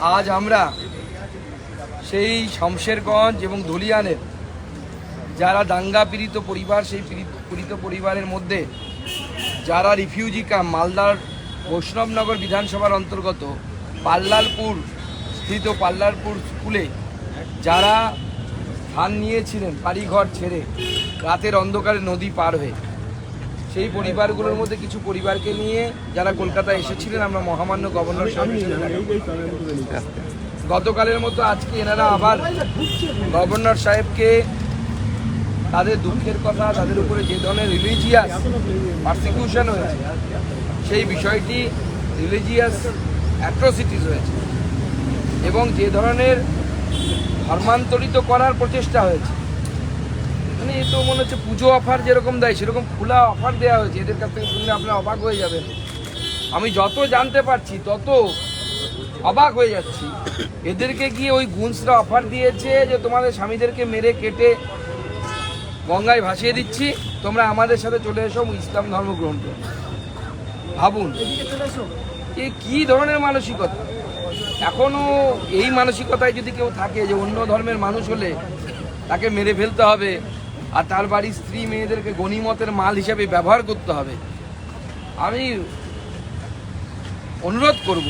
আজ আমরা সেই শমশেরগঞ্জ এবং ধুলিয়ানের যারা দাঙ্গা পীড়িত পরিবার, সেই পীড়িত- পরিবারের মধ্যে যারা রিফিউজি ক্যাম্প মালদার বৈষ্ণবনগর বিধানসভার অন্তর্গত পাল্লালপুর স্থিত পাল্লালপুর স্কুলে যারা স্থান নিয়েছিলেন বাড়িঘর ছেড়ে, রাতের অন্ধকারে নদী পার হয়ে। সেই পরিবারগুলোর মধ্যে কিছু পরিবারকে নিয়ে যারা কলকাতায় এসেছিলেন, আমরা মহামান্য গভর্নর। গতকালের মতো আজকে এনারা আবার গভর্নর সাহেবকে তাদের দুঃখের কথা, তাদের উপরে যে ধরনের রিলিজিয়াস পারসিকিউশন হয়েছে, সেই বিষয়টি রিলিজিয়াস অ্যাট্রোসিটিস হয়েছে এবং যে ধরনের ধর্মান্তরিত করার প্রচেষ্টা হয়েছে তো মনে হচ্ছে পুজো অফার যেরকম দেয় সেরকম খোলা অফার দেওয়া হয়েছে। এদের কাছ থেকে শুনলে আপনারা অবাক হয়ে যাবেন। আমি যত জানতে পারছি তত অবাক হয়ে যাচ্ছি। এদেরকে গিয়ে ওই গুন্সরা অফার দিয়েছে যে তোমাদের স্বামীদেরকে মেরে কেটে গঙ্গায় ভাসিয়ে দিচ্ছি। তোমরা আমাদের সাথে চলে এসো ইসলাম ধর্ম গ্রহণ করো ভাবুন। এ কি ধরনের মানসিকতা? এখনও এই মানসিকতায় যদি কেউ থাকে যে অন্য ধর্মের মানুষ হলে তাকে মেরে ফেলতে হবে আর তার বাড়ির স্ত্রী মেয়েদেরকে গণিমতের মাল হিসাবে ব্যবহার করতে হবে। আমি অনুরোধ করব,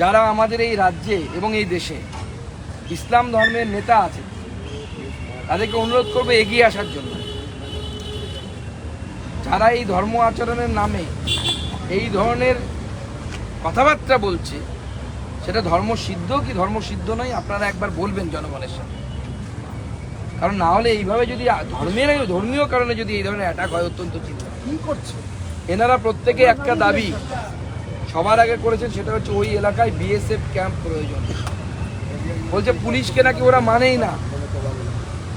যারা আমাদের এই রাজ্যে এবং এই দেশে ইসলাম ধর্মের নেতা আছে, তাদেরকে অনুরোধ করব এগিয়ে আসার জন্য। যারা এই ধর্ম আচরণের নামে এই ধরনের কথাবার্তা বলছে, সেটা ধর্ম সিদ্ধ কি ধর্ম সিদ্ধ নয়, আপনারা একবার বলবেন জনগণের সাথে কারণ না হলে এইভাবে যদি ধর্মের ধর্মীয় কারণে যদি এই ধরনের অ্যাটাক হয় অত্যন্ত চিন্তা। কি করছে? এনারা প্রত্যেকে একটা দাবি। সবার আগে করেছেন সেটা হচ্ছে ওই এলাকায় বিএসএফ ক্যাম্প প্রয়োজন। বলছে পুলিশকে নাকি ওরা মানেই না।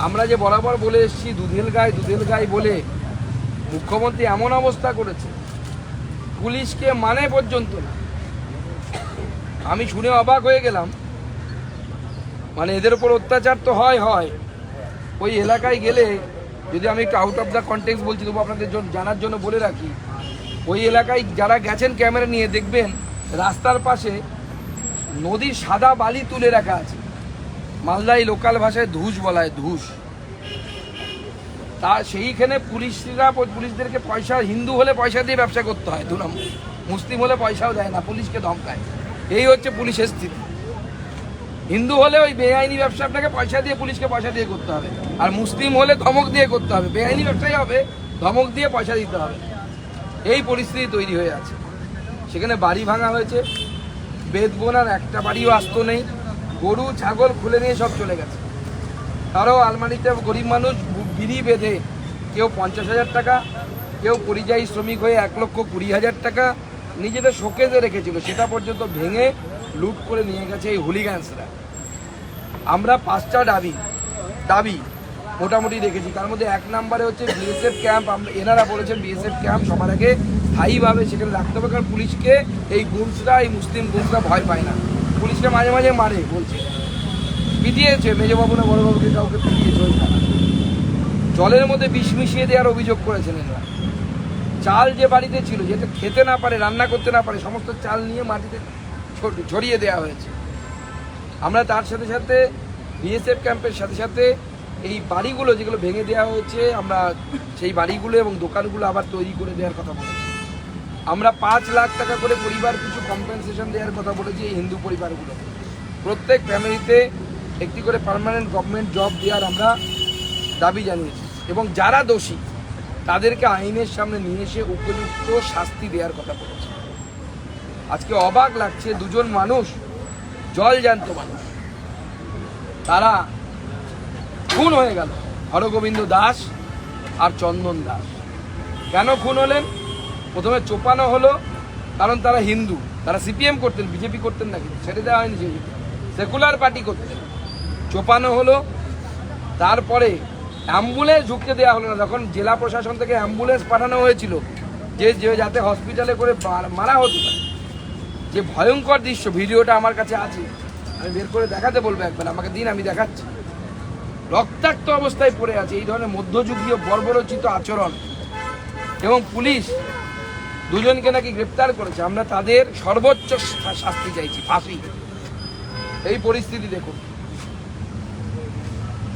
আমরা যে বরাবর বলে এসেছি দুধেল গায়ে দুধেল গায়ে বলে মুখ্যমন্ত্রী এমন অবস্থা করেছে। পুলিশকে মানে পর্যন্ত না। আমি শুনে অবাক হয়ে গেলাম। মানে এদের উপর অত্যাচার তো হয় হয়। ওই এলাকায় গেলে যদি আমি একটু আউট অফ দ্য কন্টেক্স বলছি, তবু আপনাদের জানার জন্য বলে রাখি, ওই এলাকায় যারা গেছেন ক্যামেরা নিয়ে দেখবেন, রাস্তার পাশে নদীর সাদা বালি তুলে রাখা আছে। মালদাই লোকাল ভাষায় ধুস বলা হয়, ধুস। তা সেইখানে পুলিশরা, পুলিশদেরকে পয়সা, হিন্দু হলে পয়সা দিয়ে ব্যবসা করতে হয় দু নম্বর মুসলিম হলে পয়সাও দেয় না, পুলিশকে ধমকায়। এই হচ্ছে পুলিশের স্থিতি। হিন্দু হলে ওই বেআইনি ব্যবসা আপনাকে পয়সা দিয়ে, পুলিশকে পয়সা দিয়ে করতে হবে। আর মুসলিম হলে ধমক দিয়ে করতে হবে। বেআইনি ব্যবসাই হবে, ধমক দিয়ে পয়সা দিতে হবে। এই পরিস্থিতি তৈরি হয়ে আছে। সেখানে বাড়ি ভাঙা হয়েছে। বেদ বোনার একটা বাড়িও আস্ত নেই। গরু, ছাগল খুলে নিয়ে সব চলে গেছে। তারও আলমারিতে গরিব মানুষ বিড়ি বেঁধে, কেউ পঞ্চাশ হাজার টাকা, কেউ পরিযায়ী শ্রমিক হয়ে এক লক্ষ কুড়ি হাজার টাকা নিজেদের শোকেজে রেখেছিল। সেটা পর্যন্ত ভেঙে লুট করে নিয়ে গেছে এই হুলিগ্যান্সরা আমরা পাঁচটা দাবি দাবি মোটামুটি রেখেছি তার মধ্যে এক নম্বরে হচ্ছে বিএসএফ ক্যাম্প এনারা বলেছেন বিএসএফ ক্যাম্প সবার আগে স্থায়ীভাবে সেখানে রাখতে হবে, কারণ পুলিশকে এই গুমসরা, এই মুসলিম গুমসরা ভয় পায় না। পুলিশকে মাঝে মাঝে মারে, বলছে। পিটিয়েছে মেজবাবু না বড়বাবুকে, কাউকে পিটিয়েছে ওই। জলের মধ্যে বিষ মিশিয়ে দেওয়ার অভিযোগ করেছেন এনারা। চাল যে বাড়িতে ছিল যেটা খেতে না পারে, রান্না করতে না পারে, সমস্ত চাল নিয়ে মাটিতে ছড়িয়ে দেওয়া হয়েছে। আমরা তার সাথে সাথে বিএসএফ ক্যাম্পের সাথে সাথে এই বাড়িগুলো যেগুলো ভেঙে দেওয়া হয়েছে, আমরা সেই বাড়িগুলো এবং দোকানগুলো আবার তৈরি করে দেওয়ার কথা বলেছি। আমরা পাঁচ লাখ টাকা করে পরিবার কিছু কম্পেনসেশন দেওয়ার কথা বলেছি এই হিন্দু পরিবারগুলো। প্রত্যেক ফ্যামিলিতে একটি করে পার্মানেন্ট গভর্নমেন্ট জব দেওয়ার আমরা দাবি জানিয়েছি এবং যারা দোষী, তাদেরকে আইনের সামনে নিয়ে এসে উপযুক্ত শাস্তি দেওয়ার কথা বলেছি। আজকে অবাক লাগছে, দুজন মানুষ জল জ্যান্ত মানুষ। তারা খুন হয়ে গেল। হরগোবিন্দ দাস আর চন্দন দাস। কেন খুন হলেন? প্রথমে চোপানো হলো, কারণ তারা হিন্দু। তারা সিপিএম করতেন, বিজেপি করতেন না কিন্তু ছেড়ে দেওয়া হয়নি সেকুলার পার্টি করতেন। চোপানো হলো, তারপরে অ্যাম্বুলেন্স ঢুকতে দেওয়া হলো না। যখন জেলা প্রশাসন থেকে অ্যাম্বুলেন্স পাঠানো হয়েছিল, যে যাতে হসপিটালে করে মার- মারা হতে পারে। যে ভয়ঙ্কর দৃশ্য ভিডিওটা আমার কাছে আছে আমি বের করে দেখাতে বলব একবার আমাকে দিন আমি দেখাচ্ছি। রক্তাক্ত অবস্থায় পড়ে আছে এই ধরনের মধ্যযুগীয় বর্বরচিত আচরণ। এবং পুলিশ দুজনকে নাকি গ্রেপ্তার করেছে আমরা তাদের সর্বোচ্চ শাস্তি চাইছি ফাঁসি। এই পরিস্থিতি দেখুন।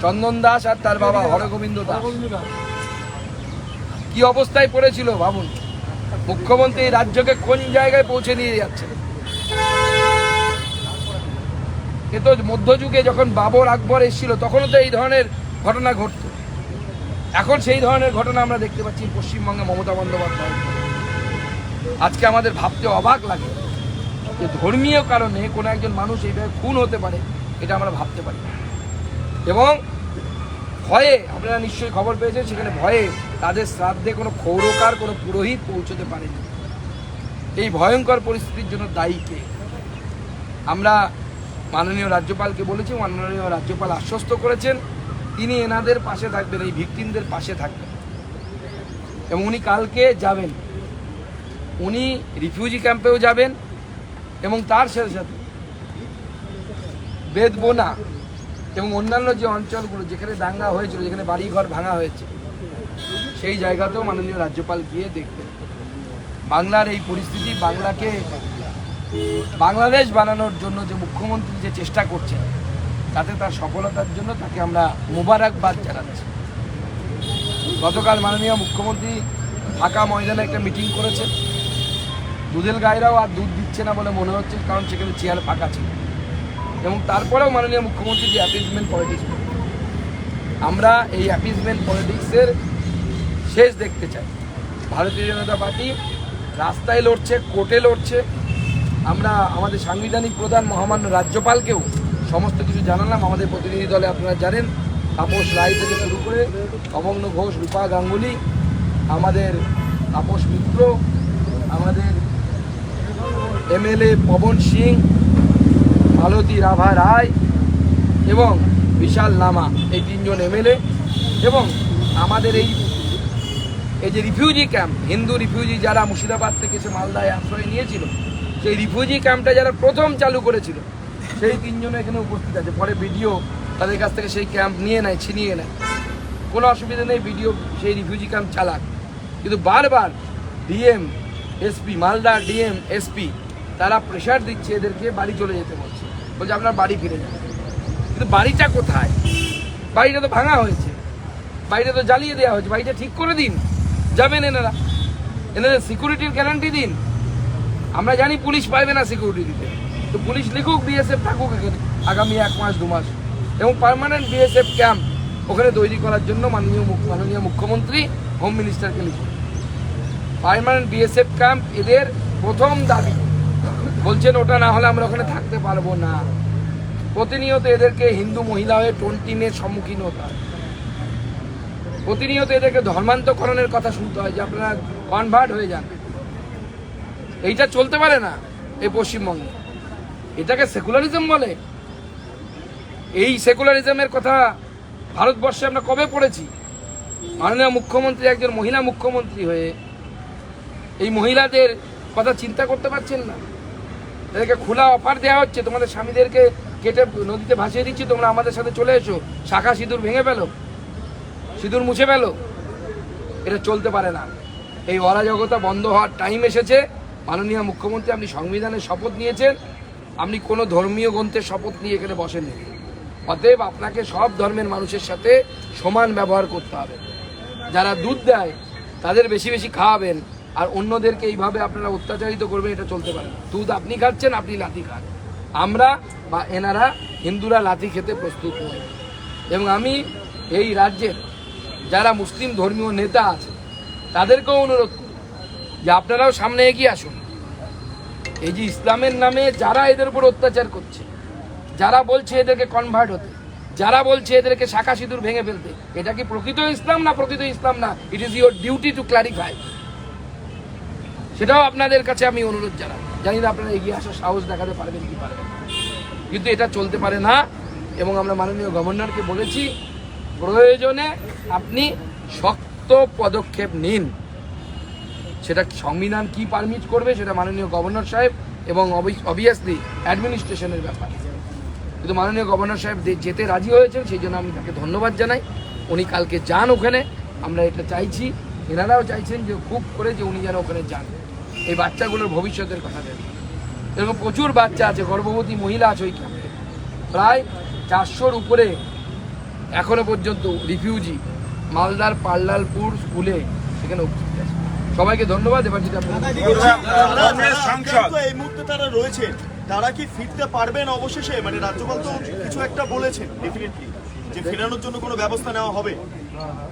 চন্দন দাস আর তার বাবা হরগোবিন্দ দাস। কি অবস্থায় পড়েছিল ভাবুন? মুখ্যমন্ত্রী এই রাজ্যকে কোন জায়গায় পৌঁছে নিয়ে যাচ্ছে এ তো মধ্যযুগে যখন বাবর আকবর এসেছিল, তখনও তো এই ধরনের ঘটনা ঘটতো। এখন সেই ধরনের ঘটনা আমরা দেখতে পাচ্ছি পশ্চিমবঙ্গে মমতা বন্দ্যোপাধ্যায় আজকে আমাদের ভাবতে অবাক লাগে যে ধর্মীয় কারণে কোনো একজন মানুষ এইভাবে খুন হতে পারে, এটা আমরা ভাবতে পারি এবং ভয়ে, আপনারা নিশ্চয়ই খবর পেয়েছেন, সেখানে ভয়ে তাদের শ্রাদ্ধে কোনো ক্ষৌরকার, কোনো পুরোহিত পৌঁছতে পারেনি। এই ভয়ঙ্কর পরিস্থিতির জন্য দায়ী কে? আমরা মাননীয় রাজ্যপালকে বলেছি, মাননীয় রাজ্যপাল আশ্বস্ত করেছেন, তিনি এনাদের পাশে থাকবেন, এই ভিকটিমদের পাশে থাকবেন। এবং উনি কালকে যাবেন। উনি রিফিউজি ক্যাম্পেও যাবেন এবং তার সাথে সাথে বেদবোনা এবং অন্যান্য যে অঞ্চলগুলো যেখানে দাঙ্গা হয়েছিল, যেখানে বাড়িঘর ভাঙা হয়েছে, সেই জায়গাতেও মাননীয় রাজ্যপাল গিয়ে দেখবেন। বাংলার এই পরিস্থিতি, বাংলাকে বাংলাদেশ বানানোর জন্য যে মুখ্যমন্ত্রী যে চেষ্টা করছেন, তাতে তার সফলতার জন্য তাকে আমরা মোবারকবাদ জানাচ্ছি। গতকাল মাননীয় মুখ্যমন্ত্রী ঢাকা ময়দানে একটা মিটিং করেছেন। দুধেল গায়েরাও আর দুধ দিচ্ছে না বলে মনে হচ্ছে, কারণ সেখানে চেয়ার ফাঁকা ছিল। এবং তারপরেও মাননীয় মুখ্যমন্ত্রী যে অ্যাপিজমেন্ট পলিটিক্স আমরা এই অ্যাপিজমেন্ট পলিটিক্সের শেষ দেখতে চাই। ভারতীয় জনতা পার্টি রাস্তায় লড়ছে, কোর্টে লড়ছে। আমরা আমাদের সাংবিধানিক প্রধান মহামান্য রাজ্যপালকেও সমস্ত কিছু জানালাম। আমাদের প্রতিনিধি দলে আপনারা জানেন, তাপস রায় থেকে শুরু করে অমগ্ন ঘোষ, রূপা গাঙ্গুলি, আমাদের তাপস মিত্র, আমাদের এমএলএ পবন সিং, মালতী রাভা রায় এবং বিশাল লামা এই তিনজন এমএলএ এবং আমাদের এই এই যে রিফিউজি ক্যাম্প হিন্দু রিফিউজি যারা মুর্শিদাবাদ থেকে এসে মালদায় আশ্রয় নিয়েছিল, সেই রিফিউজি ক্যাম্পটা যারা প্রথম চালু করেছিল, সেই তিনজন এখানে উপস্থিত আছে। পরে ভিডিও তাদের কাছ থেকে সেই ক্যাম্প নিয়ে নেয়, ছিনিয়ে নেয়। কোনো অসুবিধা নেই ভিডিও সেই রিফিউজি ক্যাম্প চালাক। কিন্তু বারবার DM SP Malda DM SP তারা প্রেশার দিচ্ছে এদেরকে বাড়ি চলে যেতে বলছে। বলছে, আপনার বাড়ি ফিরে যান। কিন্তু বাড়িটা কোথায়? বাড়িটা তো ভাঙা হয়েছে। বাড়িটা তো জ্বালিয়ে দেওয়া হয়েছে। বাড়িটা ঠিক করে দিন। যাবেন এনারা। এনাদের সিকিউরিটির গ্যারান্টি দিন। আমরা জানি পুলিশ পাইবে না সিকিউরিটি দিতে। তো পুলিশ লিখুক বিএসএফ থাকুক এখানে, আগামী এক মাস, দু মাস। এবং পারমানেন্ট বিএসএফ ক্যাম্প ওখানে তৈরি করার জন্য মাননীয় মাননীয় মুখ্যমন্ত্রী হোম মিনিস্টারকে লিখুন। পার্মানেন্ট বিএসএফ ক্যাম্প এদের প্রথম দাবি। বলছেন, ওটা না হলে আমরা ওখানে থাকতে পারব না। প্রতিনিয়ত এদেরকে হিন্দু মহিলা হয়ে টোনটিনের সম্মুখীন হতে হয়। প্রতিনিয়ত এদেরকে ধর্মান্তকরণের কথা শুনতে হয় যে আপনারা কনভার্ট হয়ে যান। এইটা চলতে পারে না এই পশ্চিমবঙ্গে। এটাকে সেকুলারিজম বলে। এই সেকুলারিজমের কথা ভারতবর্ষে আমরা কবে পড়েছি? মাননীয় মুখ্যমন্ত্রী একজন মহিলা মুখ্যমন্ত্রী হয়ে এই মহিলাদের কথা চিন্তা করতে পারছেন না। এদেরকে খোলা অফার দেওয়া হচ্ছে। তোমাদের স্বামীদেরকে কেটে নদীতে ভাসিয়ে দিচ্ছি, তোমরা আমাদের সাথে চলে এসো। শাখা সিঁদুর ভেঙে ফেলো। সিঁদুর মুছে ফেলো। এটা চলতে পারে না। এই অরাজকতা বন্ধ হওয়ার টাইম এসেছে। মাননীয় মুখ্যমন্ত্রী, আপনি সংবিধানের শপথ নিয়েছেন। আপনি কোনো ধর্মীয় গ্রন্থের শপথ নিয়ে এখানে বসেননি। অতএব আপনাকে সব ধর্মের মানুষের সাথে সমান ব্যবহার করতে হবে। যারা দুধ দেয়, তাদের বেশি বেশি খাওয়াবেন। আর অন্যদেরকে এইভাবে আপনারা অত্যাচারিত করবেন, এটা চলতে পারে না। দুধ আপনি খাচ্ছেন, আপনি লাথি খান। আমরা বা এনারা হিন্দুরা লাথি খেতে প্রস্তুত নয় এবং আমি এই রাজ্যের যারা মুসলিম ধর্মীয় নেতা আছে, তাদেরকেও অনুরোধ করি যে আপনারাও সামনে এগিয়ে আসুন। এই যে ইসলামের নামে যারা এদের উপর অত্যাচার করছে, যারা বলছে এদেরকে কনভার্ট হতে, যারা বলছে এদেরকে শাখা সিঁদুর ভেঙে ফেলতে, এটা কি প্রকৃত ইসলাম না প্রকৃত ইসলাম না? It is your duty to clarify সেটাও আপনাদের কাছে আমি অনুরোধ জানাই। জানি না আপনারা এগিয়ে আসার সাহস দেখাতে পারবেন কি পারবেন কিন্তু এটা চলতে পারে না, এবং আমরা মাননীয় গভর্নরকে বলেছি প্রয়োজনে আপনি শক্ত পদক্ষেপ নিন। সেটা সংবিধান কি পারমিট করবে সেটা মাননীয় গভর্নর সাহেব এবং অবভিয়াসলি অ্যাডমিনিস্ট্রেশনের ব্যাপার। কিন্তু মাননীয় গভর্নর সাহেব যেতে রাজি হয়েছেন সেই জন্য আমি তাকে ধন্যবাদ জানাই। উনি কালকে যান ওখানে। আমরা এটা চাইছি। এনারাও চাইছেন যে খুব করে যে উনি যেন ওখানে যান। এই বাচ্চাগুলোর ভবিষ্যতের কথা ভেবে। এরকম প্রচুর বাচ্চা আছে, গর্ভবতী মহিলা আছে ওই ক্যাম্পে। প্রায় চারশোর উপরে এখনও পর্যন্ত রিফিউজি মালদার পাল্লালপুর স্কুলে সেখানে উপস্থিত আছে। সবাইকে ধন্যবাদ এবার যদি এই মুহূর্তে তারা রয়েছে। তারা কি ফিরতে পারবেন অবশেষে? মানে রাজ্যপাল তো কিছু একটা বলেছেন ডেফিনেটলি যে ফেরানোর জন্য কোনো ব্যবস্থা নেওয়া হবে।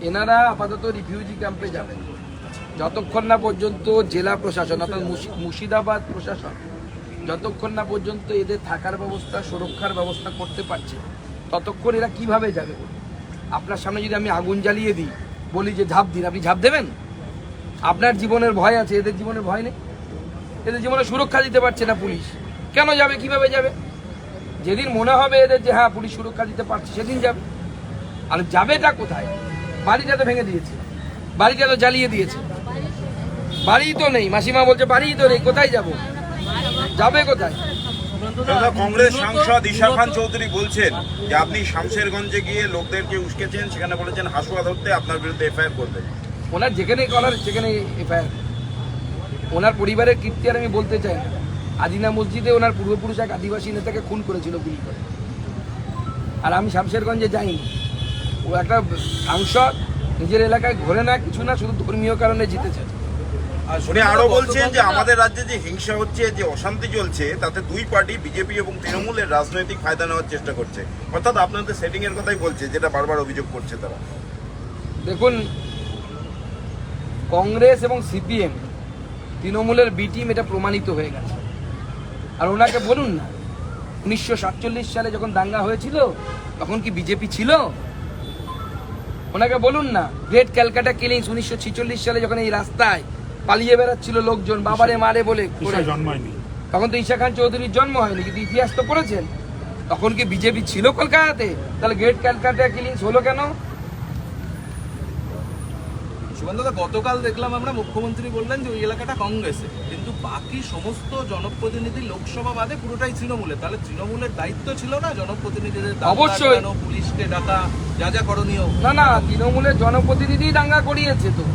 এনারা আপাতত রিফিউজি ক্যাম্পে যাবেন। যতক্ষণ না পর্যন্ত জেলা প্রশাসন অর্থাৎ মুর্শিদাবাদ প্রশাসন যতক্ষণ না পর্যন্ত এদের থাকার ব্যবস্থা সুরক্ষার ব্যবস্থা করতে পারছে ততক্ষণ এরা কীভাবে যাবে আপনার সামনে যদি আমি আগুন জ্বালিয়ে দিই, বলি যে ঝাঁপ দিন, আপনি ঝাঁপ দেবেন? আপনার জীবনের ভয় আছে, এদের জীবনের ভয় নেই। এদের জীবনে সুরক্ষা দিতে পারছে না পুলিশ। কেন যাবে, কীভাবে যাবে? যেদিন মনে হবে এদের যে হ্যাঁ পুলিশ সুরক্ষা দিতে পারছে, সেদিন যাবে। আর যাবেটা কোথায়? বাড়িটা তো ভেঙে দিয়েছে। বাড়িটা তো জ্বালিয়ে দিয়েছে। বাড়ি তো নেই। মাসিমা বলছে বাড়ি তো নেই, কোথায় যাব? যাবে কোথায়? কংগ্রেস সাংসদ ঈশা খান চৌধুরী বলছেন যে আপনি শামশেরগঞ্জে গিয়ে লোকদেরকে উস্কেছেন, সেখানে বলেছেন হাসুয়া ধরতে আপনার বিরুদ্ধে এফআইআর করবেন ওনার যেখানে করার সেখানে এফআইআর। ওনার পরিবারের কীর্তি আর আমি বলতে চাই না। আদিনা মসজিদে ওনার পূর্বপুরুষ এক আদিবাসী নেতাকে খুন করেছিল গুলি করে। আর আমি শামশেরগঞ্জে যাইনি। ও একটা সাংসদ, নিজের এলাকায় ঘোরে না, কিছু না, শুধু ধর্মীয় কারণে জিতেছে। উনি আরও বলছেন যে আমাদের রাজ্যে যে হিংসা হচ্ছে, যে অশান্তি চলছে, তাতে দুই পার্টি, বিজেপি এবং তৃণমূলের রাজনৈতিক ফায়দা নেওয়ার চেষ্টা করছে। অর্থাৎ আপনাদের সেটিং এর কথাই বলছে, যেটা বারবার অভিযোগ করছে তারা। দেখুন, কংগ্রেস এবং সিপিএম, তৃণমূলের বি টিম এটা প্রমাণিত হয়ে গেছে। আর ওনাকে বলুন না, উনিশশো সাতচল্লিশ সালে যখন দাঙ্গা হয়েছিল, তখন কি বিজেপি ছিল? ওনাকে বলুন না গ্রেট ক্যালকাটা কিলিংস উনিশশো সালে যখন এই রাস্তায় পালিয়ে বেড়াচ্ছিল লোকজন বাবারে মারে বলে জন্মায়নি। তখন তো ঈশা খান চৌধুরীর জন্ম হয়নি কিন্তু ইতিহাস তো পড়েছেন। তখন কি বিজেপি ছিল কলকাতাতে? তাহলে গ্রেট ক্যালকাটা কিলিংস হলো কেন? গতকাল দেখলাম আমরা মুখ্যমন্ত্রী বললেন যে ওই এলাকাটা কংগ্রেসে। কিন্তু বাকি সমস্ত জনপ্রতিনিধি লোকসভা বাদে পুরোটাই তৃণমূলের। তাহলে তৃণমূলের দায়িত্ব ছিল না জনপ্রতিনিধিদের অবশ্যই। পুলিশকে ডাকা যা যা করণীয়? না না তৃণমূলের জনপ্রতিনিধি দাঙ্গা করিয়েছে তো।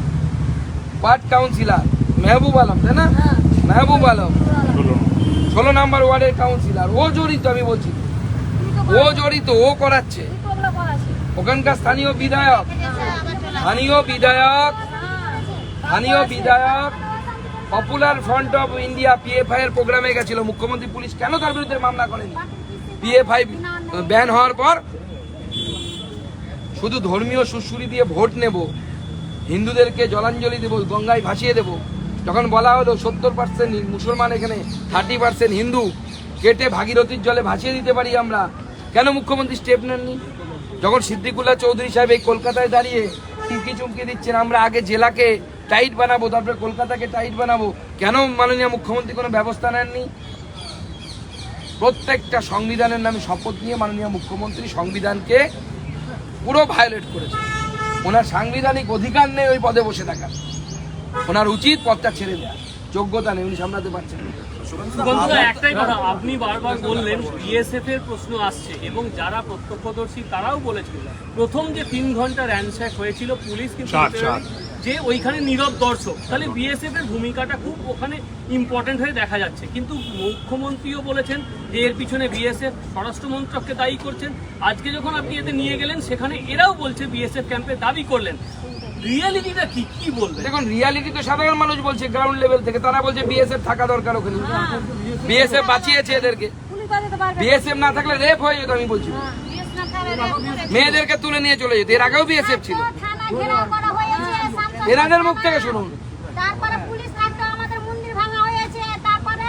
ওয়ার্ড কাউন্সিলর মেহবুব আলম তাই না? মেহবুব আলম। ষোলো নাম্বার। ওয়ার্ডের কাউন্সিলর। ও জড়িত আমি বলছি। ও জড়িত ও করাচ্ছে। ওখানকার স্থানীয় বিধায়ক। স্থানীয় বিধায়ক। স্থানীয় বিধায়ক। Popular Front of India PFI এর প্রোগ্রামে গেছিল। মুখ্যমন্ত্রী পুলিশ কেন তার বিরুদ্ধে মামলা করেনি? পিএফআই ব্যান হওয়ার পর শুধু ধর্মীয় সুশ্রুতি দিয়ে ভোট নেব। হিন্দুদেরকে জলাঞ্জলি দেব, গঙ্গায় ভাসিয়ে দেব। যখন বলা হলো সত্তর পার্সেন্ট মুসলমান এখানে থার্টি পার্সেন্ট হিন্দু, কেটে ভাগীরথীর জলে ভাসিয়ে দিতে পারি আমরা। কেন মুখ্যমন্ত্রী স্টেপ নেননি? যখন সিদ্দিকুল্লাহ চৌধুরী সাহেব এই কলকাতায় দাঁড়িয়ে চুমকি চুমকি দিচ্ছেন, আমরা আগে জেলাকে টাইট বানাবো, তারপরে কলকাতাকে টাইট বানাবো, কেন মাননীয় মুখ্যমন্ত্রী কোনো ব্যবস্থা নেননি? প্রত্যেকটা সংবিধানের নামে শপথ নিয়ে মাননীয় মুখ্যমন্ত্রী সংবিধানকে পুরো ভায়োলেট করেছে ওনার সাংবিধানিক অধিকার নেই ওই পদে বসে থাকার ওনার উচিত পদটা ছেড়ে দেওয়া যোগ্যতা নেই, উনি সামলাতে পারছেন না। বন্ধুরা একটাই কথা আপনি বারবার বললেন বিএসএফ এর প্রশ্ন আসছে এবং যারা প্রত্যক্ষদর্শী তারাও বলেছিল। প্রথম যে তিন ঘণ্টা র্যানস্যাক হয়েছিল পুলিশ কিন্তু। যে ওইখানে নীরব দর্শক তাহলে বিএসএফ এর ভূমিকাটা খুব ওখানে ইম্পর্টেন্ট হয়ে দেখা যাচ্ছে। কিন্তু মুখ্যমন্ত্রীও বলেছেন যে এর পিছনে বিএসএফ স্বরাষ্ট্র মন্ত্রককে দায়ী করছেন। আজকে যখন আপনি এতে নিয়ে গেলেন সেখানে এরাও বলছে বিএসএফ ক্যাম্পে দাবি করলেন। রিয়ালিটিটা কি? কি বলবেন দেখুন রিয়ালিটি তো সাধারণ মানুষ বলছে গ্রাউন্ড লেভেল থেকে। তারা বলছে বিএসএফ থাকা দরকার ওখানে। বিএসএফ বাঁচিয়েছে এদেরকে। বিএসএফ না থাকলে রেপ হয়ে যেত আমি বলছি। মেয়েদেরকে তুলে নিয়ে চলে যেত। এর আগেও বিএসএফ ছিল। এনাদের মুখ থেকে শুনুন। তারপরে পুলিশ থাকতো আমাদের মন্দির ভাঙা হয়েছে তারপরে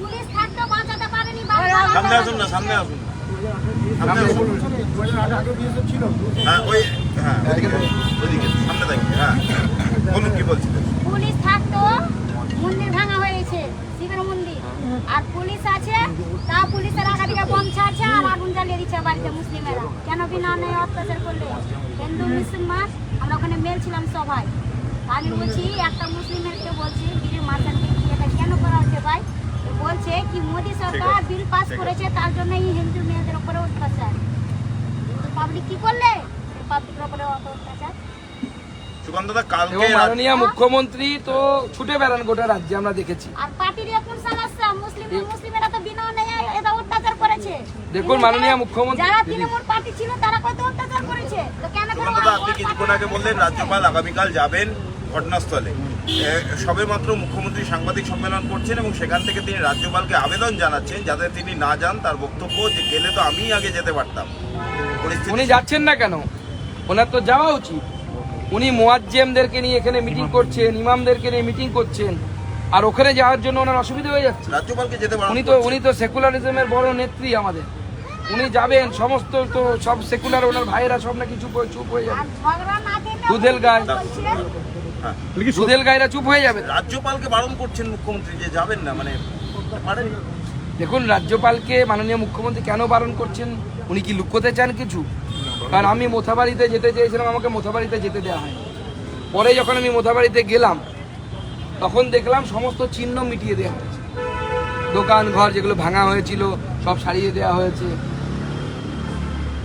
পুলিশ থাকতো বাঁচাতে পারেনি সামনে আসুন না সামনে আসুন। সামনে আসুন। হ্যাঁ ওই হ্যাঁ সামনে থাকি হ্যাঁ। বলুন কি বলছিলেন? পুলিশ থাকতো মন্দির ভাঙা হয়েছে শিবের মন্দির। আর পুলিশ আছে তা পুলিশের আগাদিকে বম ছাড়ছে আর আগুন জ্বালিয়ে দিচ্ছে বাড়িতে মুসলিমেরা। কেন বিনা নেই অত্যাচার করলে? হিন্দু মুসলমান আমরা ওখানে মেল ছিলাম সবাই। আমি বলছি একটা মুসলিমেরকে বলছি বিড়ির মার্শালকে কি এটা কেন করা হচ্ছে ভাই? বলছে কি মোদি সরকার বিল পাস করেছে তার জন্য এই হিন্দু মেয়েদের উপরে অত্যাচার। পাবলিক কি করলে? পাবলিকের উপরে অত অত্যাচার কালকে মাননীয় মুখ্যমন্ত্রী তো ছুটে বেড়ান গোটা রাজ্যে আমরা দেখেছি। আর পার্টির এখন সমস্যা মুসলিম মুসলিমেরা তো বিনা নেই এটা অত্যাচার করেছে। দেখুন মাননীয় মুখ্যমন্ত্রী যারা তৃণমূল পার্টি ছিল তারা কত অত্যাচার করেছে? তো কেন কেন দা আপনি কিছুক্ষণ আগে বললেন রাজ্যপাল আগামীকাল যাবেন ঘটনাস্থলে। এ, সবে মাত্র মুখ্যমন্ত্রী সাংবাদিক সম্মেলন করছেন এবং সেখান থেকে তিনি রাজ্যপালকে আবেদন জানাচ্ছেন যাতে তিনি না যান তার বক্তব্য যে গেলে তো আমিই আগে যেতে পারতাম। উনি যাচ্ছেন না কেন? ওনার তো যাওয়া উচিত। উনি মোয়াজ্জেমদেরকে নিয়ে এখানে মিটিং করছেন ইমামদেরকে নিয়ে মিটিং করছেন। আর ওখানে যাওয়ার জন্য ওনার অসুবিধা হয়ে যাচ্ছে। রাজ্যপালকে যেতে উনি তো উনি তো সেকুলারিজমের বড় নেত্রী আমাদের। উনি যাবেন সমস্ত তো সব সেকুলার ওনার ভাইয়েরা সব নাকি চুপ হয়ে চুপ হয়ে যাবে। দুধেল গায়। দুধেল গায়েরা চুপ হয়ে যাবে। রাজ্যপালকে বারণ করছেন মুখ্যমন্ত্রী যে যাবেন না মানে দেখুন রাজ্যপালকে মাননীয় মুখ্যমন্ত্রী কেন বারণ করছেন? উনি কি লুকোতে চান কিছু? কারণ আমি মোথাবাড়িতে যেতে চেয়েছিলাম আমাকে মোথাবাড়িতে যেতে দেওয়া হয় পরে যখন আমি মোথাবাড়িতে গেলাম তখন দেখলাম সমস্ত চিহ্ন মিটিয়ে দেওয়া হয়েছে। দোকান ঘর যেগুলো ভাঙা হয়েছিল সব সারিয়ে দেওয়া হয়েছে।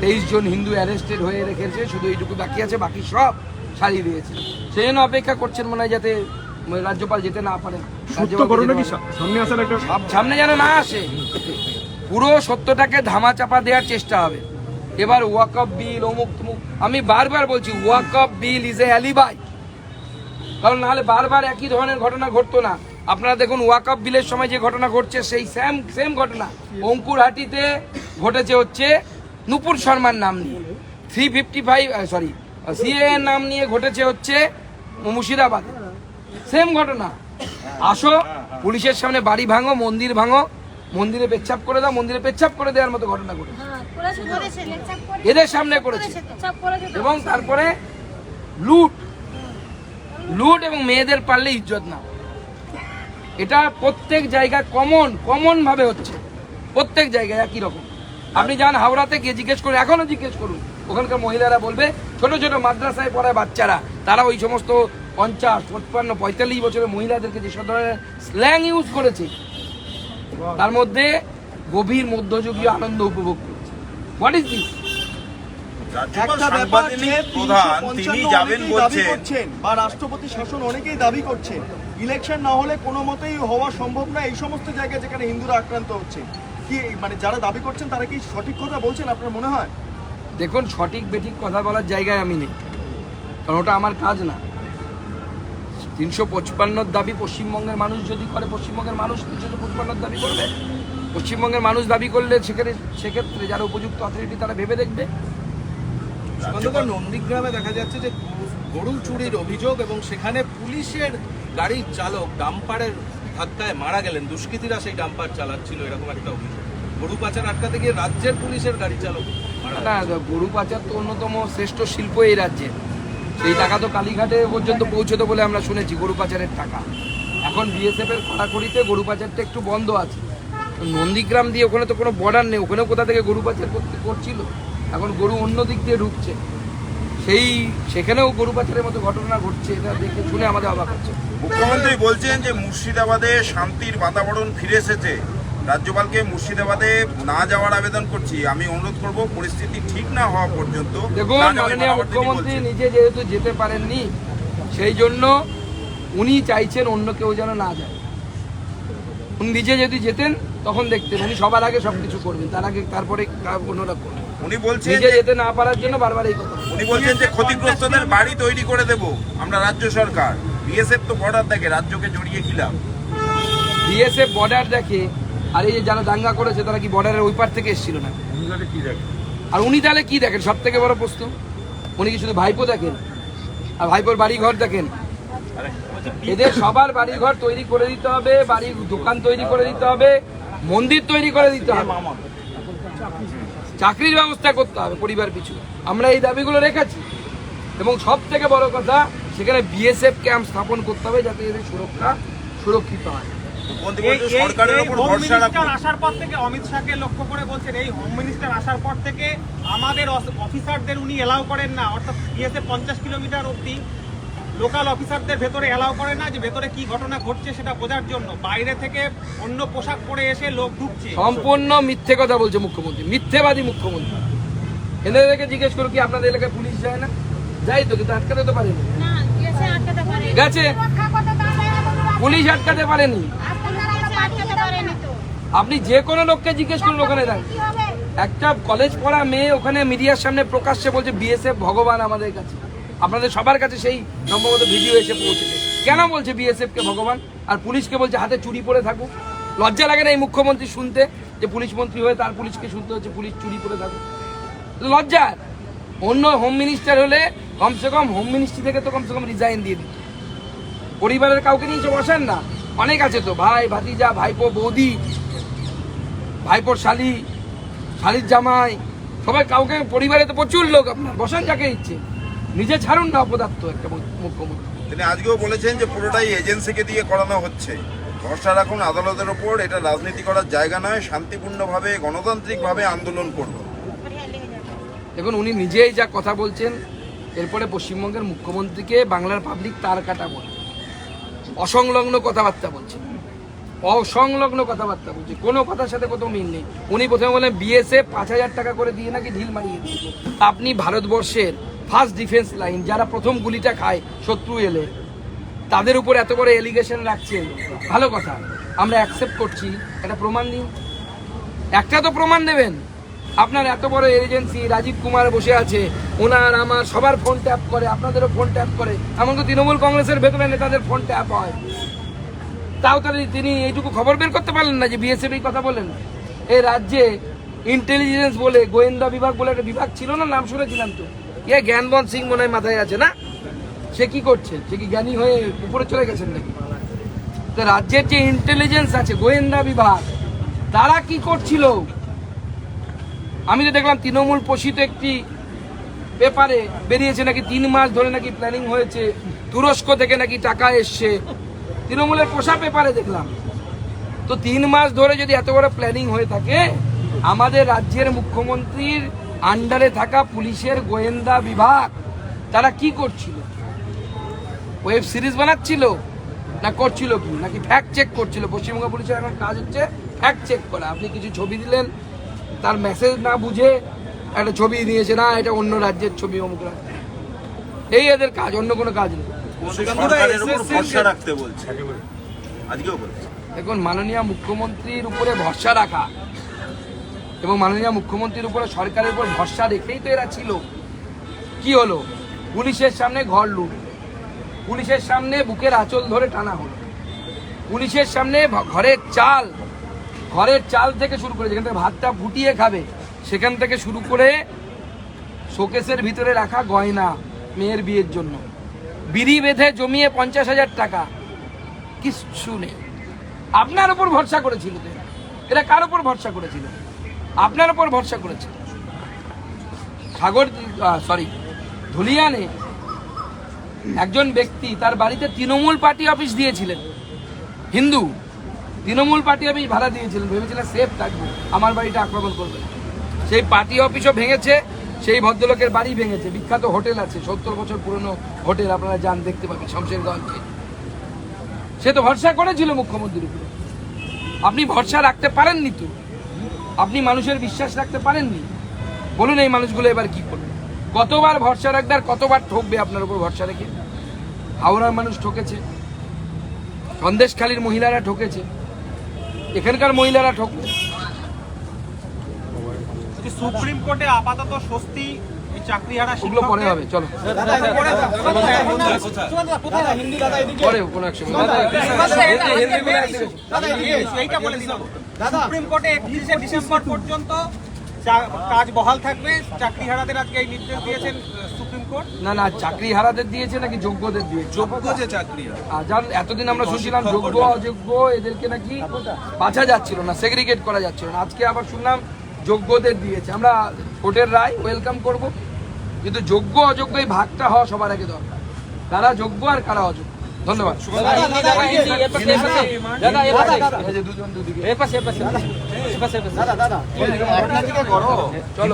তেইশ জন হিন্দু অ্যারেস্টেড হয়ে রেখেছে শুধু এইটুকু বাকি আছে বাকি সব সারিয়ে দিয়েছে। সেই জন্য অপেক্ষা করছেন মনে হয় যাতে রাজ্যপাল যেতে না পারে। সামনে যেন না আসে। পুরো সত্যটাকে ধামা চাপা দেওয়ার চেষ্টা হবে। এবার ওয়াকআপ বিল, অমুক তমুক। আমি বারবার বলছি ওয়াকআপ বিল ইজ এ অ্যালিবাই কারণ নাহলে বারবার একই ধরনের ঘটনা ঘটতো না। আপনারা দেখুন ওয়াকআপ বিলের সময় যে ঘটনা ঘটছে, সেই সেম সেম ঘটনা। অঙ্কুরহাটিতে ঘটেছে হচ্ছে নুপুর শর্মার নাম নিয়ে। Three fifty five sorry CA নাম নিয়ে ঘটেছে হচ্ছে মুর্শিদাবাদ। সেম ঘটনা। আসো, পুলিশের সামনে বাড়ি ভাঙো, মন্দির ভাঙো মন্দিরে পেচ্ছাপ করে দাও মন্দিরে পেচ্ছাপ করে দেওয়ার মতো ঘটনা ঘটে এদের সামনে করেছে। এবং তারপরে লুট। লুট এবং মেয়েদের পারলে ইজ্জত না। এটা প্রত্যেক জায়গায় কমন কমন ভাবে হচ্ছে। প্রত্যেক জায়গায় একই রকম। আপনি যান হাওড়াতে গিয়ে জিজ্ঞেস করুন এখনও জিজ্ঞেস করুন। ওখানকার মহিলারা বলবে ছোট ছোট মাদ্রাসায় পড়ায় বাচ্চারা তারা ওই সমস্ত পঞ্চাশ পঞ্চান্ন পঁয়তাল্লিশ বছরের মহিলাদেরকে যে সব ধরনের স্ল্যাং ইউজ করেছে তার মধ্যে গভীর মধ্যযুগীয় আনন্দ উপভোগ করছে। হোয়াট ইজ দিস প্রধান তিনি যাবেন দাবি বলছেন। করছেন বা রাষ্ট্রপতি শাসন অনেকেই দাবি করছেন। ইলেকশন না হলে কোনো মতেই হওয়া সম্ভব না। এই সমস্ত জায়গায় যেখানে হিন্দুরা আক্রান্ত হচ্ছে কি মানে যারা দাবি করছেন তারা কি সঠিক কথা বলছেন আপনার মনে হয়? দেখুন সঠিক বেঠিক কথা বলার জায়গায় আমি নেই। কারণ ওটা আমার কাজ না। তিনশো পঁচপান্নর দাবি পশ্চিমবঙ্গের মানুষ যদি করে পশ্চিমবঙ্গের মানুষ তিনশো পঁচপান্নর দাবি করবে? পশ্চিমবঙ্গের মানুষ দাবি করলে সেখানে সেক্ষেত্রে যারা উপযুক্ত অথরিটি তারা ভেবে দেখবে। নন্দীগ্রামে দেখা যাচ্ছে যে গরু চুরির অভিযোগ এবং সেখানে পুলিশের গাড়ির চালক ডাম্পারের ধাক্কায় মারা গেলেন। দুষ্কৃতীরা সেই ডাম্পার চালাচ্ছিল এরকম একটা অভিযোগ। গরু পাচার আটকাতে গিয়ে রাজ্যের পুলিশের গাড়ি চালক না গরু পাচার তো অন্যতম শ্রেষ্ঠ শিল্প এই রাজ্যে। সেই টাকা তো কালীঘাটে পর্যন্ত পৌঁছতো বলে আমরা শুনেছি, গরু পাচারের টাকা। এখন বিএসএফ এর কড়াকড়িতে গরু পাচারটা একটু বন্ধ আছে। নন্দীগ্রাম দিয়ে ওখানে তো কোনো বর্ডার নেই, ওখানেও কোথা থেকে গরু পাচার করতে করছিল? এখন গরু অন্য দিক দিয়ে ঢুকছে। সেই, সেখানেও গরু পাচারের মতো ঘটনা ঘটছে, এটা দেখে শুনে আমাদের অবাক হচ্ছে। মুখ্যমন্ত্রী বলছেন যে মুর্শিদাবাদে শান্তির বাতাবরণ ফিরে এসেছে। রাজ্যপালকে মুর্শিদাবাদে না যাওয়ার আবেদন করছি। আমি অনুরোধ করব পরিস্থিতি ঠিক না হওয়া পর্যন্ত মুখ্যমন্ত্রী। নিজে যেহেতু যেতে পারেননি সেই জন্য উনি চাইছেন অন্য কেউ যেন না যায়। উনি নিজে যদি যেতেন তখন দেখতেন উনি সবার আগে সবকিছু করবেন তার আগে তারপরে অন্যরা করবেন উনি বলছেন যে যেতে না পারার জন্য বারবার এই কথা। উনি বলছেন যে ক্ষতিগ্রস্তদের বাড়ি তৈরি করে দেব আমরা রাজ্য সরকার। বিএসএফ তো বর্ডার দেখে রাজ্যকে জড়িয়ে খিলাম বিএসএফ বর্ডার দেখে আর এই যে যারা দাঙ্গা করেছে তারা কি বর্ডারের ওই পার থেকে এসেছিল না? আর উনি তাহলে কি দেখেন? সব থেকে বড় প্রশ্ন উনি কি শুধু ভাইপো দেখেন? আর ভাইপোর বাড়ি ঘর দেখেন এদের সবার বাড়ি ঘর তৈরি করে দিতে হবে বাড়ির দোকান তৈরি করে দিতে হবে মন্দির তৈরি করে দিতে হবে। চাকরির ব্যবস্থা করতে হবে পরিবার পিছু। আমরা এই দাবিগুলো রেখেছি। এবং সব থেকে বড় কথা সেখানে বিএসএফ ক্যাম্প স্থাপন করতে হবে যাতে এদের সুরক্ষা সুরক্ষিত হয়। মুখ্যমন্ত্রী বলছেন সরকারের উপর হোম ভরসা মিনিস্টার রাখুন। আসার পর থেকে অমিত শাহকে লক্ষ্য করে বলছেন এই হোম মিনিস্টার আসার পর থেকে আমাদের অফিসারদের উনি এলাও করেন না। অর্থাৎ বিএসএফ পঞ্চাশ কিলোমিটার অবধি লোকাল অফিসারদের ভেতরে এলাও করে না যে ভেতরে কি ঘটনা ঘটছে সেটা বোঝার জন্য। বাইরে থেকে অন্য পোশাক পরে এসে লোক ঢুকছে। সম্পূর্ণ মিথ্যে কথা বলছে মুখ্যমন্ত্রী। মিথ্যেবাদী মুখ্যমন্ত্রী। এদেরকে জিজ্ঞেস করো কি আপনাদের এলাকায় পুলিশ যায় না? যাই তো কিন্তু আটকাতে তো পারেনি। গেছে। পুলিশ আটকাতে পারেনি আপনারা তো আটকাতে পারেনি তো আপনি যে কোনো লোককে জিজ্ঞেস করুন ওখানে হবে? একটা কলেজ পড়া মেয়ে ওখানে মিডিয়ার সামনে প্রকাশ্যে বলছে বিএসএফ ভগবান আমাদের কাছে। আপনাদের সবার কাছে সেই সম্ভবত ভিডিও এসে পৌঁছেছে। কেন বলছে বিএসএফ কে ভগবান? আর পুলিশকে বলছে হাতে চুরি পরে থাকুক। লজ্জা লাগে না এই মুখ্যমন্ত্রী শুনতে যে পুলিশ মন্ত্রী হয়ে তার পুলিশকে শুনতে হচ্ছে পুলিশ চুরি পরে থাকুক। লজ্জা। অন্য হোম মিনিস্টার হলে কমসে কম হোম মিনিস্ট্রি থেকে তো কমসে কম রিজাইন দিয়ে দিত। পরিবারের কাউকে নিয়ে বসেন না অনেক আছে তো। ভাই ভাতিজা ভাইপো বৌদি ভাইপোর শালি শালির জামাই সবাই কাউকে পরিবারে তো প্রচুর লোক আপনার বসান যাকে ইচ্ছে। নিজে ছাড়ুন না অপদার্থ একটা মুখ্যমন্ত্রী। তিনি আজকেও বলেছেন যে পুরোটাই এজেন্সিকে দিয়ে করানো হচ্ছে। ভরসা রাখুন আদালতের ওপর এটা রাজনীতি করার জায়গা নয় শান্তিপূর্ণভাবে গণতান্ত্রিকভাবে আন্দোলন করব দেখুন উনি নিজেই যা কথা বলছেন এরপরে পশ্চিমবঙ্গের মুখ্যমন্ত্রীকে বাংলার পাবলিক তার কাটা বলে। অসংলগ্ন কথাবার্তা বলছে। অসংলগ্ন কথাবার্তা বলছে। কোনো কথার সাথে কোথাও মিল নেই। উনি প্রথমে বলেন বিএসএফ পাঁচ হাজার টাকা করে দিয়ে নাকি ঢিল মারিয়ে দিয়েছে? আপনি ভারতবর্ষের ফার্স্ট ডিফেন্স লাইন যারা প্রথম গুলিটা খায়, শত্রু এলে, তাদের উপর এত বড় এলিগেশন রাখছেন ভালো কথা। আমরা অ্যাকসেপ্ট করছি। একটা প্রমাণ দিন। একটা তো প্রমাণ দেবেন। আপনার এত বড় এজেন্সি রাজীব কুমার বসে আছে, ওনার আমার সবার ফোন ট্যাপ করে, আপনাদেরও ফোন ট্যাপ করে এমনকি তৃণমূল কংগ্রেসের ভেতরে নেতাদের ফোন ট্যাপ হয়? তাও তাহলে তিনি এইটুকু খবর বের করতে পারলেন না যে বিএসএফ এই কথা বলেন? এই রাজ্যে ইন্টেলিজেন্স বলে, গোয়েন্দা বিভাগ বলে একটা বিভাগ ছিল না, নাম শুনেছিলাম তো। ইয়ে জ্ঞানবন্ত সিং মনে হয় মাথায় আছে না? সে কি করছে? সে কি জ্ঞানী হয়ে উপরে চলে গেছেন নাকি? তো রাজ্যের যে ইন্টেলিজেন্স আছে, গোয়েন্দা বিভাগ, তারা কি করছিল? আমি তো দেখলাম তৃণমূল পোষিত একটি পেপারে বেরিয়েছে নাকি তিন মাস ধরে নাকি প্ল্যানিং হয়েছে, তুরস্ক থেকে নাকি টাকা এসছে। তৃণমূলের পোষা পেপারে দেখলাম। তো তিন মাস ধরে যদি এত বড় প্ল্যানিং হয়ে থাকে, আমাদের রাজ্যের মুখ্যমন্ত্রীর আন্ডারে থাকা পুলিশের গোয়েন্দা বিভাগ, তারা কি করছিল? ওয়েব সিরিজ বানাচ্ছিল? না করছিল কি? নাকি ফ্যাক্ট চেক করছিল? পশ্চিমবঙ্গ পুলিশের এখন কাজ হচ্ছে ফ্যাক্ট চেক করা। আপনি কিছু ছবি দিলেন তার মেসেজ না বুঝে একটা ছবি দিয়েছে না এটা অন্য রাজ্যের ছবি অমুক রাজ্য এই এদের কাজ অন্য কোনো কাজ নেই। সরকারের উপর ভরসা রাখতে বলছে। আজকেও বলছে। এখন মাননীয় মুখ্যমন্ত্রীর উপরে ভরসা রাখা এবং মাননীয় মুখ্যমন্ত্রীর উপরে সরকারের উপর ভরসা রেখেই তো এরা ছিল। কি হলো? পুলিশের সামনে ঘর লুট। পুলিশের সামনে বুকের আঁচল ধরে টানা হলো। পুলিশের সামনে ঘরের চাল ঘরের চাল থেকে শুরু করে যেখান থেকে ভাতটা ফুটিয়ে খাবে, সেখান থেকে শুরু করে শোকেসের ভিতরে রাখা গয়না মেয়ের বিয়ের জন্য। বিড়ি বেঁধে জমিয়ে পঞ্চাশ হাজার টাকা। কিচ্ছু নেই। আপনার ওপর ভরসা করেছিল। এরা। কার ওপর ভরসা করেছিল? আপনার ওপর ভরসা করেছিল। সাগর সরি ধুলিয়ানে একজন ব্যক্তি তার বাড়িতে তৃণমূল পার্টি অফিস দিয়েছিলেন। হিন্দু। তৃণমূল পার্টি অফিস ভাড়া দিয়েছিলেন ভেবেছিলেন সেফ থাকব। আমার বাড়িটা আক্রমণ করবে সেই পার্টি অফিসও ভেঙেছে, সেই ভদ্রলোকের বাড়ি ভেঙেছে। বিখ্যাত হোটেল আছে, সত্তর বছর পুরনো হোটেল, আপনারা যান, দেখতে পাবেন শমশেরগঞ্জে। সে তো ভরসা করেছিল মুখ্যমন্ত্রীর উপরে। আপনি ভরসা রাখতে পারেননি তো? আপনি মানুষের বিশ্বাস রাখতে পারেননি? বলুন এই মানুষগুলো এবার কি করবে? কতবার ভরসা রাখবে আর কতবার ঠকবে আপনার উপর ভরসা রেখে? হাওড়ার মানুষ ঠকেছে। সন্দেশখালীর মহিলারা ঠকেছে। এখানকার মহিলারা ঠকবে সুপ্রিম কোর্টে আপাতত স্বস্তি এই চাকরিহারা ওগুলো পরে হবে চলো পরে কোনো এক সময় সুপ্রিম কোর্টে একত্রিশে ডিসেম্বর পর্যন্ত চা- কাজ বহাল থাকবে চাকরিহারাদের আজকে এই নির্দেশ দিয়েছেন না না চাকরি হারাদের দিয়েছে নাকি যোগ্যদের দিয়েছে? যোগ্য যে চাকরি আর যার এতদিন আমরা শুনছিলাম যোগ্য অযোগ্য এদেরকে নাকি বাছা যাচ্ছিল না সেগ্রিগেট করা যাচ্ছিল না। আজকে আবার শুনলাম যোগ্যদের দিয়েছে। আমরা কোর্টের রায় ওয়েলকাম করব কিন্তু যোগ্য অযোগ্য এই ভাগটা হওয়া সবার আগে দরকার। কারা যোগ্য আর কারা অযোগ্য? ধন্যবাদ। এই যে দুজন দুদিকে। চলো।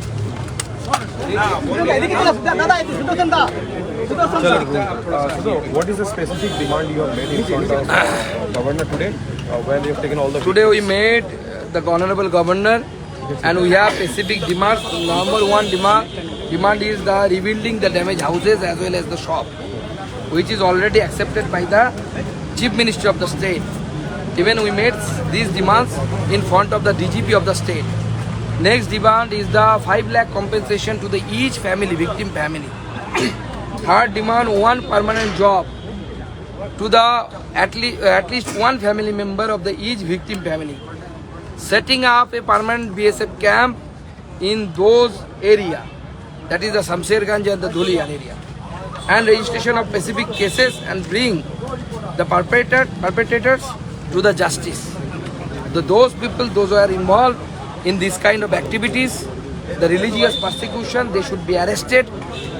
So, what is the specific demand you have made in front of governor today, uh, you have taken all the Today we made the honorable governor and we have specific demands. Number one demand, demand is the rebuilding the damaged houses as well as the shop, which is already accepted by the chief minister of the state. Even we made these demands in front of the DGP of the state. Next demand is the 5 lakh compensation to the each family, victim family. Third demand, one permanent job to the at least at least one family member of the each victim family. Setting up a permanent bsf camp in those area that is the Samsherganj and the Dhulian area. And registration of specific cases and bring the perpetrator, perpetrators to the justice. The, those people those who are involved in this kind of activities the religious persecution they should be arrested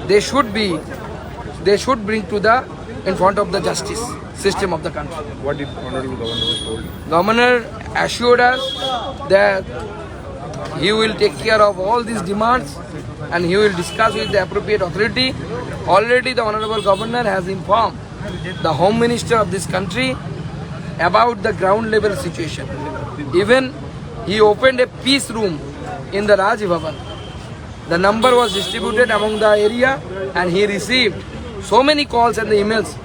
they should be they should bring to the in front of the justice system of the country. what did honorable governor was told? Governor assured us that he will take care of all these demands and he will discuss with the appropriate authority. Already the honorable governor has informed the home minister of this country about the ground level situation. Even he opened a peace room in the Raj Bhavan. The number was distributed among the area and he received so many calls and the emails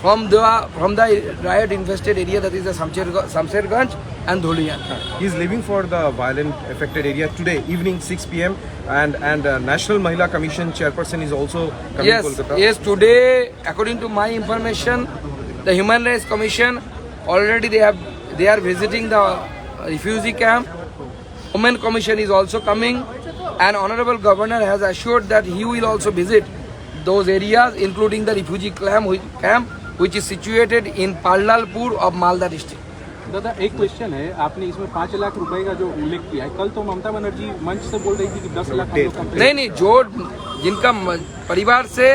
from the from the riot infested area that is the Samsher- Samsherganj and Dhulian. He is leaving for the violent affected area today evening 6 p.m. and and uh, National Mahila Commission chairperson is also coming Yes, to Kolkata. yes. Today, according to my information, the Human Rights Commission already they have they are visiting the refugee camp. Women Commission is also coming, and Honorable Governor has assured that he will also visit those areas, including the refugee camp, which- camp which is situated in Parlalpur of Malda district. दादा एक question है आपने इसमें पाँच लाख रुपए का जो उल्लेख किया है कल तो ममता बनर्जी मंच से बोल रही थी कि दस लाख नहीं नहीं जो जिनका परिवार से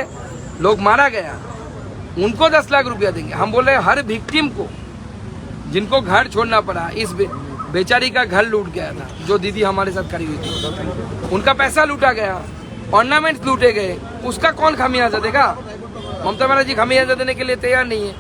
लोग मारा गया उनको दस लाख रुपया देंगे हम बोल रहे हैं हर विक्टिम को जिनको घर छोड़ना पड़ा इस बेचारी का घर लूट गया था, जो दीदी हमारे साथ खड़ी हुई थी। उनका पैसा लूटा गया ऑर्नामेंट्स लूटे गए। उसका कौन खामियाजा देगा? ममता बनर्जी खामियाजा देने के लिए तैयार नहीं है।